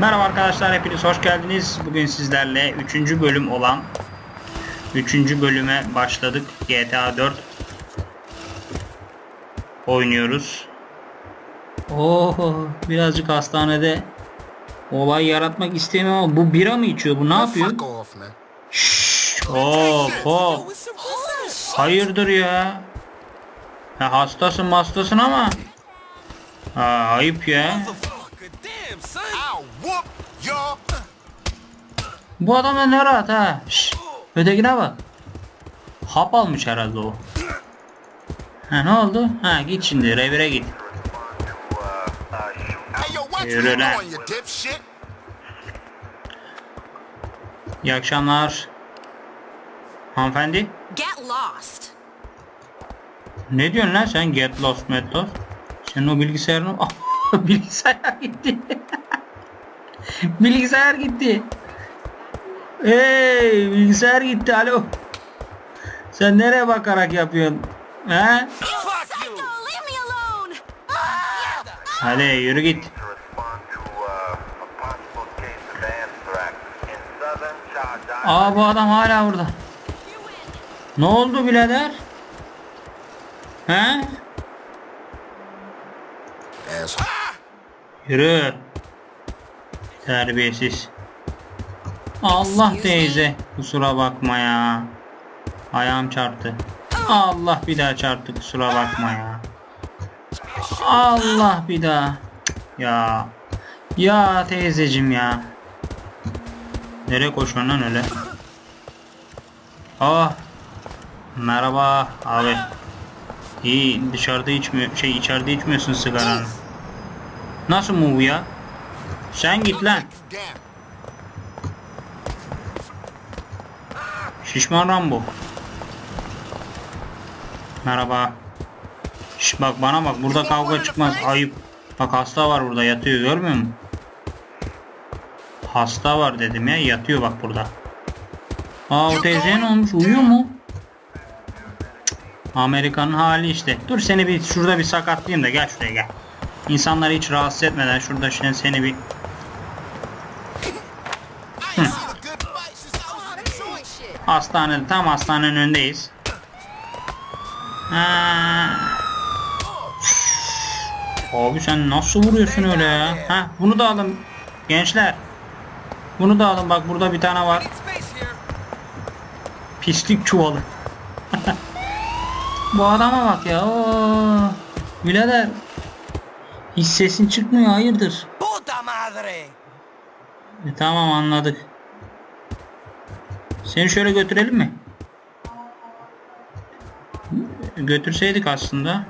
Merhaba arkadaşlar hepiniz hoş geldiniz. Bugün sizlerle 3. bölüm olan 3. bölüme başladık. GTA 4 oynuyoruz. Oo, birazcık hastanede olay yaratmak istemiyorum ama bu bira mı içiyor? Bu ne yapıyor? Fuck off, man. Şşş, hop hop. Hayırdır ya? Ha, hastasın hastasın ama. Ha, ayıp ya. Bu adam da ne rahat ha. Şşş. Ötekine bak. Hap almış herhalde o. Ha ne oldu? Ha git şimdi revire git. Yürü lan. İyi akşamlar. Hanımefendi. Get lost. Ne diyorsun lan sen get lost met lost? Senin o bilgisayarın Ah, bilgisayar gitti. bilgisayar gitti. Hey bilgisayar gitti alo. Sen nereye bakarak yapıyorsun? He? Hadi yürü git. Aa bu adam hala burada. Ne oldu birader? He? Asshole. Yürü. Terbiyesiz. Allah teyze. Kusura bakma ya. Ayağım çarptı. Allah bir daha çarptı kusura bakma ya. Allah bir daha. Ya. Ya teyzecim ya. Nereye koşuyorsun lan öyle? Ah. Merhaba abi. İyi dışarıda içmiyor şey içeride içmiyorsun sigaranı. Nasıl bu ya? Sen git lan. Şişman Rambo. Merhaba. Şş bak bana bak burada kavga çıkmaz. Ayıp. Bak hasta var burada yatıyor görmüyor musun? Hasta var dedim ya yatıyor bak burada. Aa o teyzeye ne olmuş uyuyor mu? Amerika'nın hali işte. Dur seni bir şurada bir sakatlayayım da gel şuraya gel. İnsanları hiç rahatsız etmeden şurada seni bir Hastanede tam hastanenin önündeyiz. Ha. Abi sen nasıl vuruyorsun öyle ya? Ha bunu da alın gençler. Bunu da alın bak burada bir tane var. Pislik çuvalı. Bu adama bak ya. Oo. Birader. Hiç sesin çıkmıyor hayırdır? E, tamam anladık. Seni şöyle götürelim mi? Götürseydik aslında.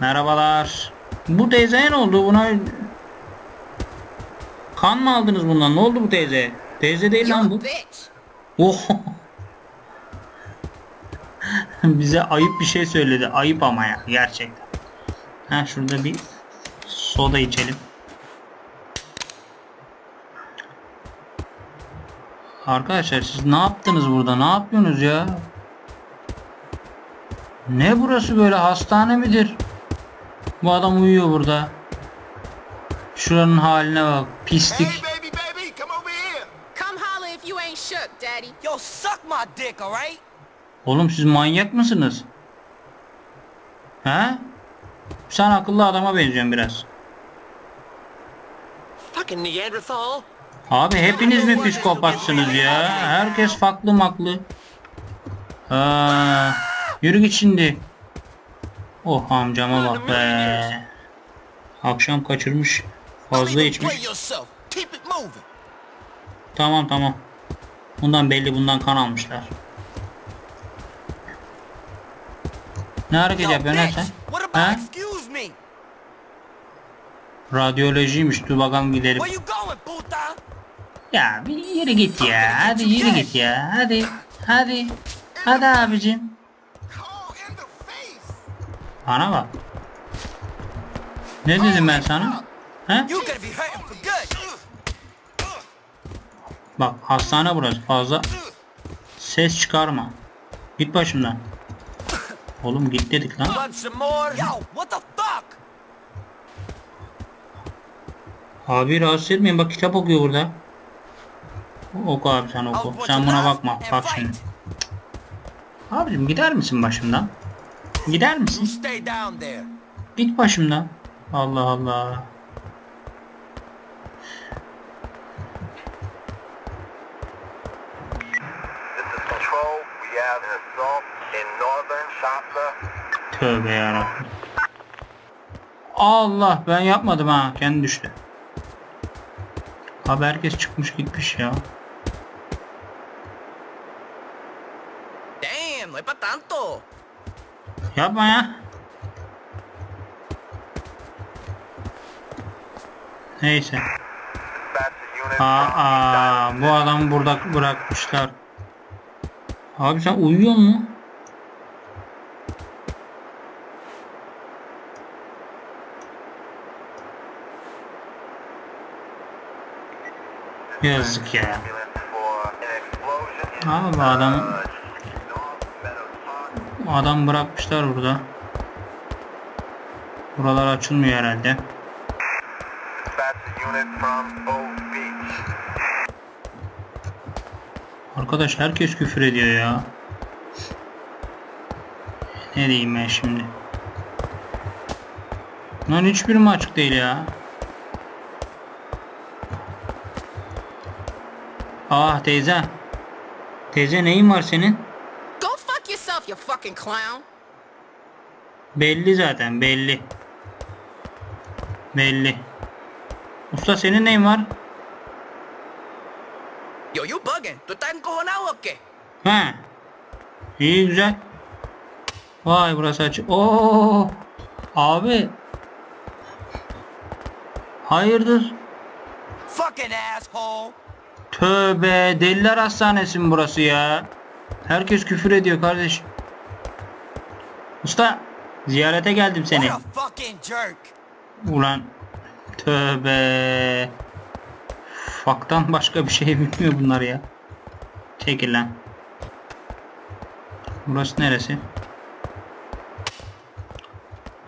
Merhabalar. Bu teyzeye ne oldu? Buna kan mı aldınız bundan? Ne oldu bu teyze? Teyze değil lan bu. Oh. Bize ayıp bir şey söyledi. Ayıp ama ya gerçekten. Ha şurada bir soda içelim. Arkadaşlar siz ne yaptınız burada? Ne yapıyorsunuz ya? Ne burası böyle hastane midir? Bu adam uyuyor burada. Şuranın haline bak. Pislik. Hey, baby, baby, come over here. Come holler if you ain't shook, daddy. Yo, suck my dick, alright? Oğlum siz manyak mısınız? He? Sen akıllı adama benziyorsun biraz. Fucking Neanderthal. Abi hepiniz mi psikopatsınız ya? Herkes farklı maklı. Aa, yürü git şimdi. Oh amcama bak be. Akşam kaçırmış. Fazla içmiş. Tamam tamam. Bundan belli bundan kan almışlar. Ne hareket Yo, yapıyorsun sen? Ha? Radyolojiymiş. Dur bakalım gidelim. Ya bir yürü git ya. Hadi yürü git ya. Hadi. Hadi. Hadi abicim. Bana bak. Ne dedim ben sana? He? Bak hastane burası. Fazla ses çıkarma. Git başımdan. Oğlum git dedik lan. Abi rahatsız etmeyin bak kitap okuyor burada. Oku abi sen oku. Sen buna bakma. Bak şimdi. Abicim gider misin başımdan? Gider misin? Git başımdan. Allah Allah. Tövbe yarabbim. Allah ben yapmadım ha. Kendi düştü. Abi herkes çıkmış gitmiş ya. Damn, no es pa tanto. Yapma ya. Neyse. Aa, bu adamı burada bırakmışlar. Abi sen uyuyor mu? Yazık ya. Abi adam adam bırakmışlar burada. Buralar açılmıyor herhalde. Arkadaş herkes küfür ediyor ya. Ne diyeyim ben şimdi? Lan hiçbir mi açık değil ya? Ah teyze. Teyze neyin var senin? Go fuck yourself, you fucking clown. Belli zaten belli. Belli. Usta senin neyin var? Yo, you bugging. ¿Tú estás encojonado o qué? He. İyi güzel. Vay burası açık. Oo. Abi. Hayırdır? Fucking asshole. Tövbe deliler hastanesi mi burası ya? Herkes küfür ediyor kardeş. Usta ziyarete geldim seni. Ulan tövbe. Faktan başka bir şey bilmiyor bunlar ya. Çekil lan. Burası neresi?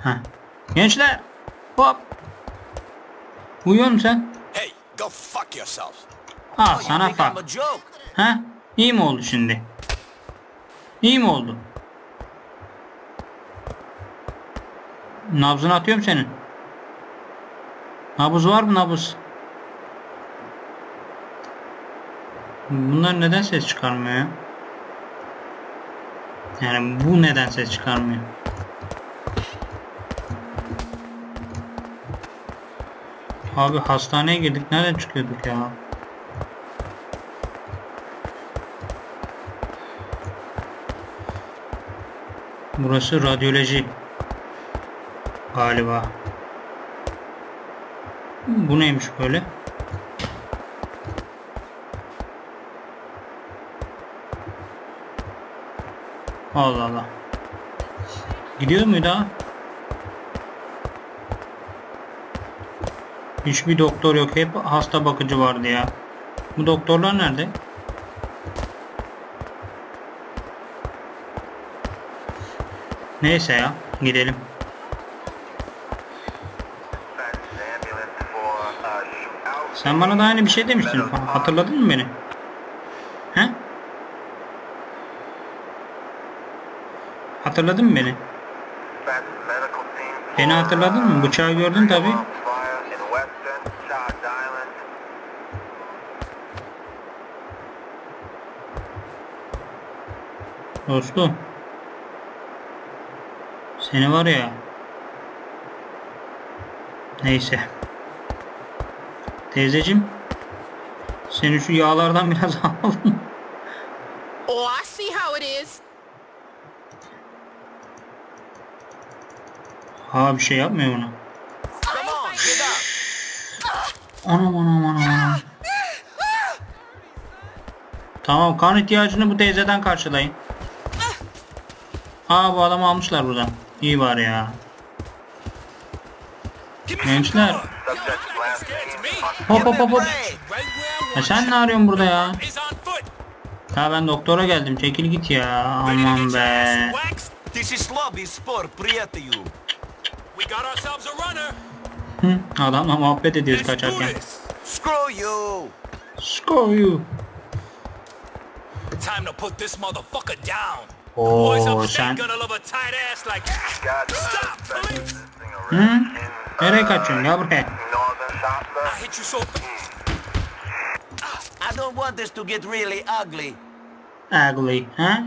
Ha. Gençler. Hop. Uyuyor musun sen? Hey, go fuck yourself. You sana joke? Ha? İyi mi oldu şimdi? İyi mi oldu? Nabzını atıyorum senin. Nabız var mı nabız? Bunlar neden ses çıkarmıyor ya? Yani bu neden ses çıkarmıyor? Abi hastaneye girdik. Nereden çıkıyorduk ya? Burası radyoloji. Galiba. Bu neymiş böyle? Allah Allah. Gidiyor muydu ha? Hiçbir doktor yok. Hep hasta bakıcı vardı ya. Bu doktorlar nerede? Neyse ya. Gidelim. Sen bana da aynı bir şey demiştin. Hatırladın mı beni? He? Hatırladın mı beni? Beni hatırladın mı? Bıçağı gördün tabi. Dostum. Seni var ya. Neyse. Teyzecim. Seni şu yağlardan biraz alalım. Oh, I see how it is. Ha bir şey yapmıyor ona. Anam anam anam anam. Tamam kan ihtiyacını bu teyzeden karşılayın. Aa bu adamı almışlar buradan. İyi var ya. Gençler. Hop hop hop hop. Ya sen ne arıyorsun burada ya? Ya ben doktora geldim. Çekil git ya. Aman be. Adamla muhabbet ediyoruz kaçarken. Screw you. Screw you. Time to put this motherfucker down. Sen. Hı? Nereye kaçıyorsun? Gel buraya. I hit you so I don't want this to get really ugly. Ugly. Ha?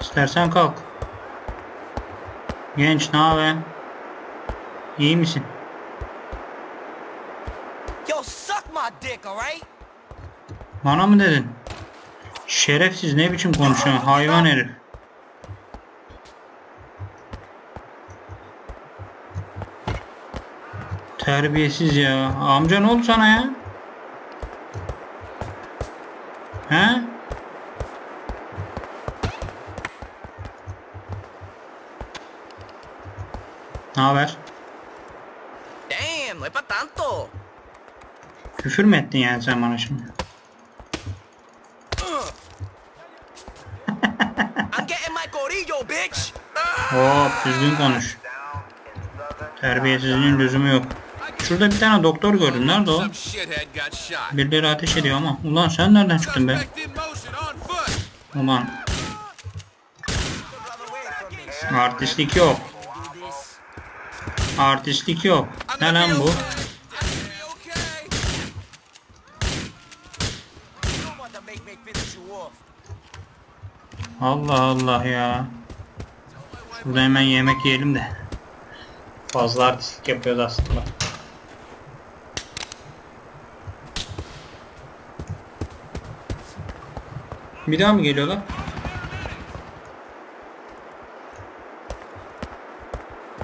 İstersen kalk. Genç ne haber? İyi misin? Yo, suck my dick, alright? Bana mı dedin? Şerefsiz ne biçim konuşuyorsun hayvan herif. Terbiyesiz ya. Amca ne oldu sana ya? He? Ne haber? Damn, no pa' tanto. Küfür mü ettin yani sen bana şimdi? Hop düzgün konuş. Terbiyesizliğin lüzumu yok. Şurada bir tane doktor gördüm. Nerede o? Birileri ateş ediyor ama. Ulan sen nereden çıktın be? Ulan artistlik yok. Artistlik yok. Ne lan bu? Allah Allah ya. Şurada hemen yemek yiyelim de. Fazla artistlik yapıyoruz aslında. Bir daha mı geliyorlar?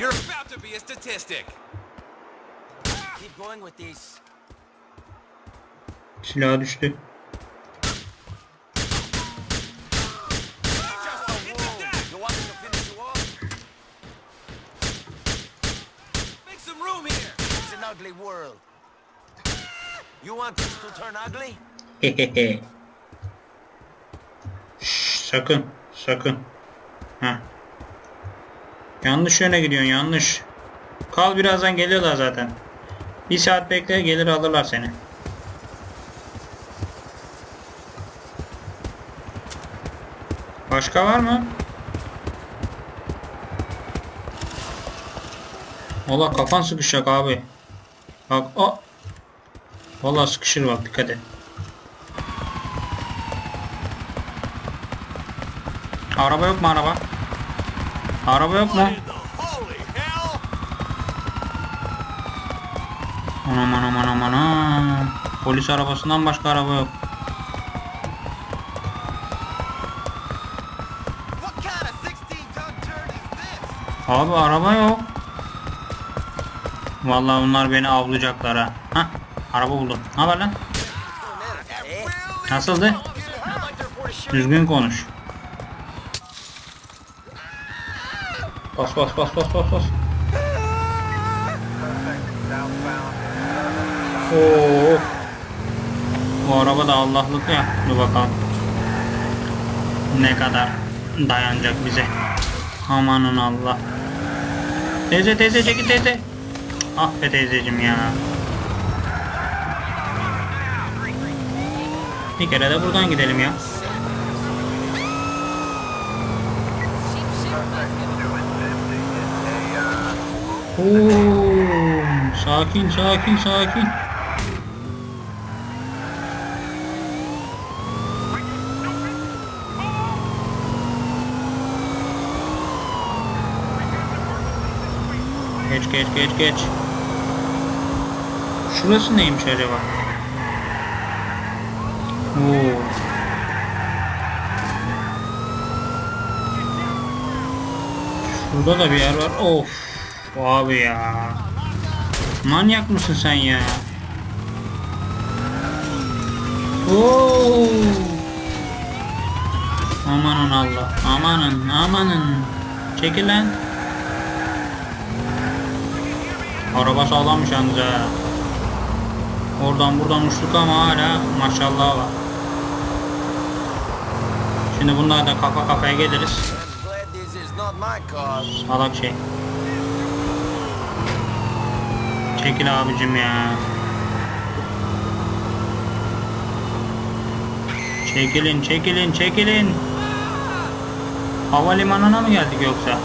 You're about to be a statistic. Keep going with this. Silah düştü. You want me to finish you off? Make some room here. It's an ugly world. You want this to turn ugly? Sakın, sakın. Ha. Yanlış yöne gidiyorsun, yanlış. Kal birazdan geliyorlar zaten. Bir saat bekle, gelir alırlar seni. Başka var mı? Valla kafan sıkışacak abi. Bak o. Valla sıkışır bak dikkat et. Araba yok mu araba? Araba yok mu? Anam anam anam anam. Polis arabasından başka araba yok. What kind of 16 ton turd is this? Abi araba yok. Vallahi bunlar beni avlayacaklar ha. Hah, araba buldum. Ne haber lan? Nasıldı? Düzgün konuş. Bas bas bas bas bas bas. Oo. Bu araba da Allah'lık ya. Dur bakalım. Ne kadar dayanacak bize. Amanın Allah. Teyze teyze çekil teyze. Ah be teyzeciğim ya. Bir kere de buradan gidelim ya. Oo, sakin sakin sakin. Geç geç geç geç. Şurası neymiş acaba? Oo. Şurada da bir yer var. Of. Abi ya. Manyak mısın sen ya? Oo. Amanın Allah. Amanın amanın. Çekil lan. Araba sağlammış yalnız ha. Oradan buradan uçtuk ama hala maşallah var. Şimdi bunlar da kafa kafaya geliriz. Salak şey. Çekil abicim ya. Çekilin, çekilin, çekilin. Havalimanına mı geldik yoksa?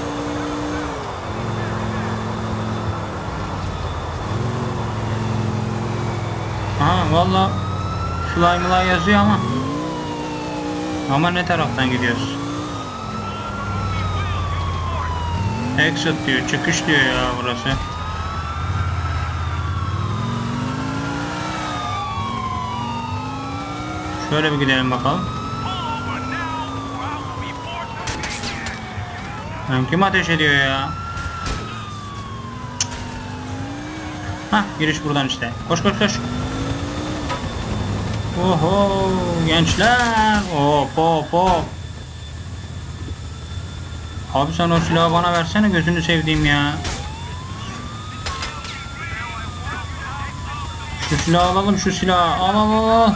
Ha valla mly yazıyor ama. Ama ne taraftan gidiyoruz? Exit diyor, çıkış diyor ya burası. Şöyle bir gidelim bakalım. Lan kim ateş ediyor ya? Hah giriş buradan işte. Koş koş koş. Oho gençler. Hop hop hop. Abi sen o silahı bana versene gözünü sevdiğim ya. Şu silahı alalım şu silahı. Al al al.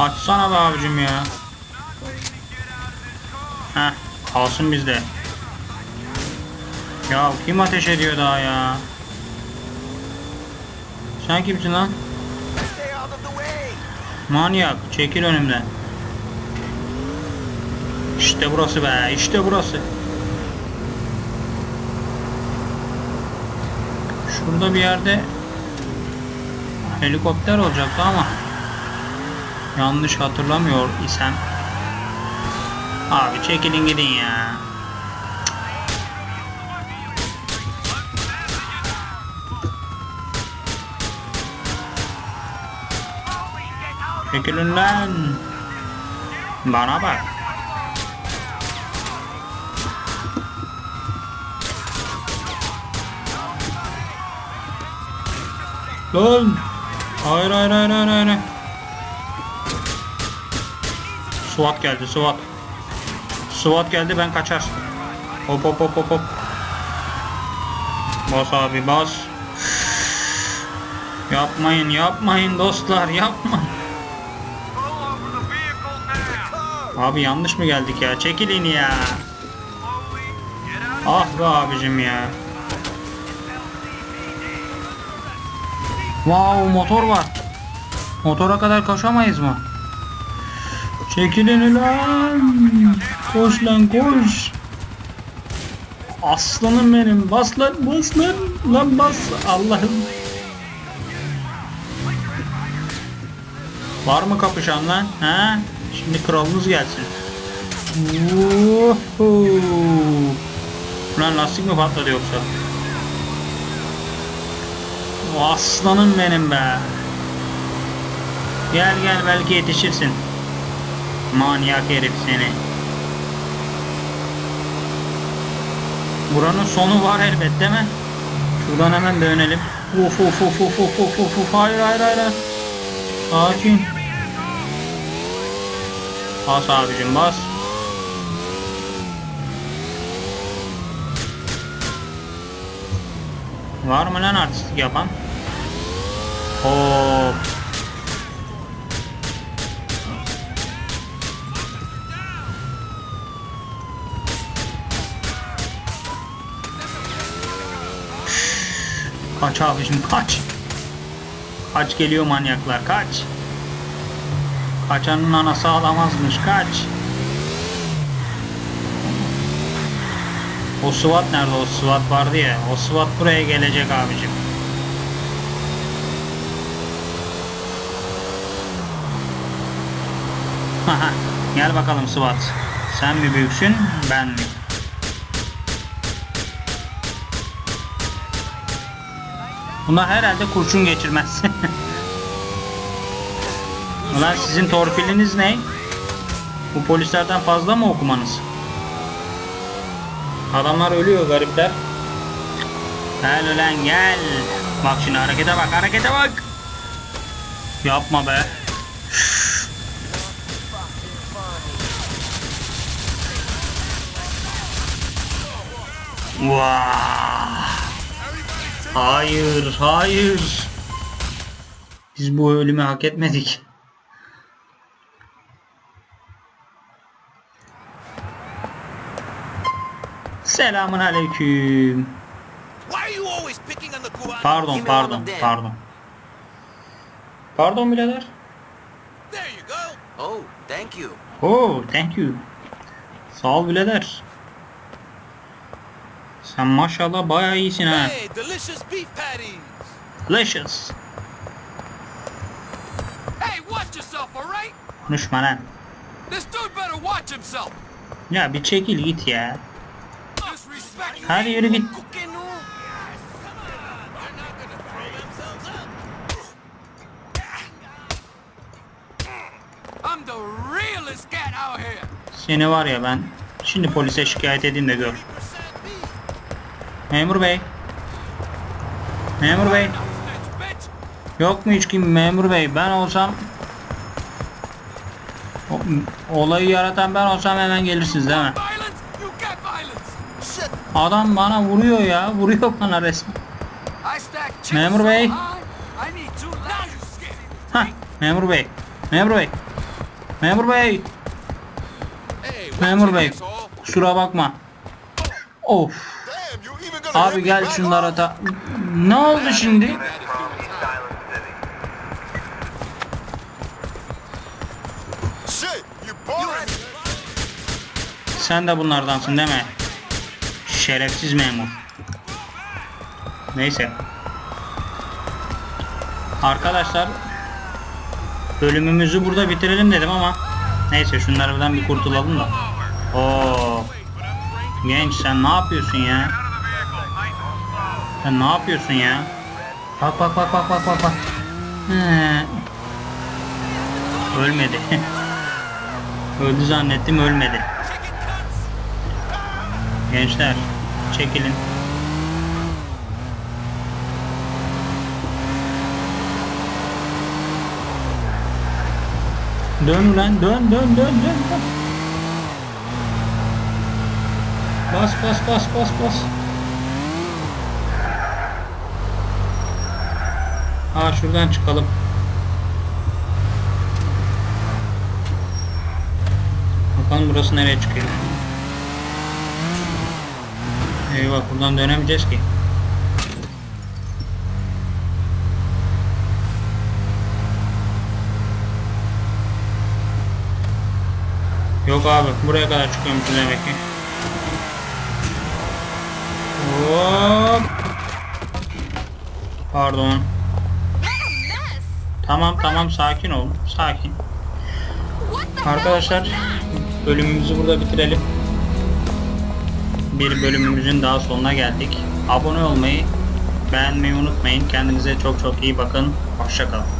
Açsana be abicim ya. Heh kalsın bizde. Ya kim ateş ediyor daha ya? Sen kimsin lan? Manyak çekil önümden. İşte burası be işte burası. Şurada bir yerde helikopter olacaktı ama yanlış hatırlamıyor isem. Abi çekilin gidin ya. Çekilin lan. Bana bak. Lan. Hayır hayır hayır hayır hayır. SWAT geldi SWAT. SWAT geldi ben kaçar. Hop hop hop hop. Bas abi bas. Yapmayın yapmayın dostlar yapma. Abi yanlış mı geldik ya? Çekilin ya. Ah be abicim ya. Wow motor var. Motora kadar koşamayız mı? Çekilin ulan. Koş lan koş. Aslanım benim. Bas lan bas lan. Lan bas. Allah'ım. Var mı kapışan lan? Ha? Şimdi kralınız gelsin. Vuhuu. Lan lastik mi patladı yoksa? O aslanım benim be. Gel gel belki yetişirsin. Manyak herif seni. Buranın sonu var elbet değil mi? Şuradan hemen dönelim. Uf uf uf uf uf uf uf uf hayır hayır hayır. Sakin. Bas abicim bas. Var mı lan artistlik yapan? Hop. Kaç abicim kaç. Kaç geliyor manyaklar kaç. Kaçanın anası ağlamazmış kaç. O SWAT nerede o SWAT vardı ya. O SWAT buraya gelecek abicim. Haha, Gel bakalım SWAT. Sen mi büyüksün ben mi? Buna herhalde kurşun geçirmez. Ulan sizin torpiliniz ne? Bu polislerden fazla mı okumanız? Adamlar ölüyor garipler. Gel ulan gel. Bak şimdi harekete bak harekete bak. Yapma be. Vaa. Hayır, hayır. Biz bu ölümü hak etmedik. Selamun aleyküm. Pardon pardon pardon. Pardon birader. Oh, thank you. Oh thank you. Sağ ol birader. Sen maşallah bayağı iyisin ha. Hey, delicious beef patties. Delicious. Hey, watch yourself, all right? Konuşma lan. This dude better watch himself. Ya bir çekil git ya. Hadi yürü git. Seni var ya ben şimdi polise şikayet edeyim de gör. 3% beef. Memur bey. Memur bey. Yok mu hiç kim memur bey? Ben olsam olayı yaratan ben olsam hemen gelirsiniz değil mi? Adam bana vuruyor ya. Vuruyor bana resmen. Memur bey. Hah memur bey. Memur bey. Memur bey. Memur bey. Kusura bakma. Of. Damn, you even gonna Abi gel şunlara ta... Ne oldu şimdi? Sen de bunlardansın değil mi? Şerefsiz memur. Neyse. Arkadaşlar bölümümüzü burada bitirelim dedim ama neyse şunlardan bir kurtulalım da. Oo. Genç sen ne yapıyorsun ya? Sen ne yapıyorsun ya? Bak bak bak bak bak bak bak. Ölmedi. Öldü zannettim ölmedi. Gençler çekilin. Dön lan dön dön dön dön. dön. Bas bas bas bas bas. Ha şuradan çıkalım. Bakalım burası nereye çıkıyor. Eyvah buradan dönemeyeceğiz ki. Yok abi buraya kadar çıkıyormuşuz demek ki. Hop. Pardon. Tamam tamam sakin ol. Sakin. Arkadaşlar bölümümüzü burada bitirelim. Bir bölümümüzün daha sonuna geldik. Abone olmayı, beğenmeyi unutmayın. Kendinize çok çok iyi bakın. Hoşçakalın.